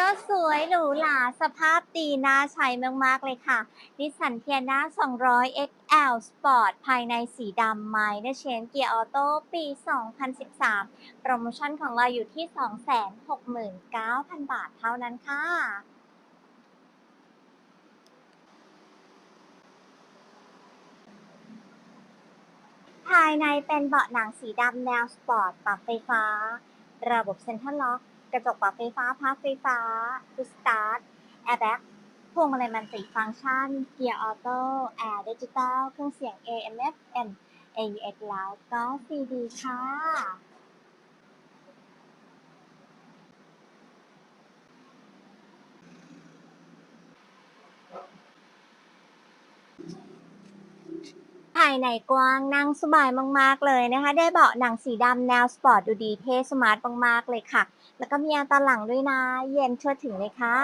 รถสวยหรูหราสภาพดีน่าใช้มาก ๆ เลยค่ะนิสสันเทียนา200 XL Sport ภายในสีดำไม้เนเชนเกียร์ออโต้ปี 2013 โปรโมชั่นของเราอยู่ที่ 269,000 บาทเท่านั้นค่ะภายในเป็นเบาะหนังสีดำแนวสปอร์ตปรับไฟฟ้า ระบบเซ็นทรัลล็อก กระจกปรับไฟฟ้าพัดไฟฟ้าพุชสตาร์ทแอร์แบ็กพวงมาลัยมันติฟังก์ชัน เกียร์ออโต้แอร์ดิจิตอลเครื่องเสียง AM FM AUX แล้วก็ CD ค่ะ ภายในกว้างนั่งสบายมาก ๆ เลยนะคะ ได้เบาะหนังสีดำแนวสปอร์ตดูดีเท่สมาร์ทมาก ๆ เลยค่ะ แล้วก็มีอร์ตอนหลังด้วยนะ เย็นทั่วถึงเลยค่ะ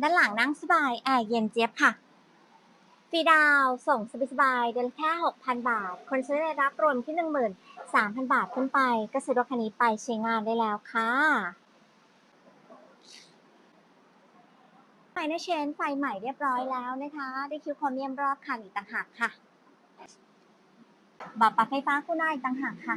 ด้านหลังนั่งสบายแอร์เย็นเจี๊ยบค่ะฟรีดาวส่งสบายๆเดือนละแค่ 6,000 บาท คนซื้อได้รับรวมที่ 13,000 บาทขึ้นไป ก็ซื้อรถคันนี้ไปใช้งานได้แล้วค่ะ ไฟห นะเชนไฟใหม่เรียบร้อยแล้วนะคะ ได้คิวโครเมียมรอบคันอีกต่างหากค่ะ บับปรับไฟฟ้าคู่หน้าอีกต่างหากค่ะ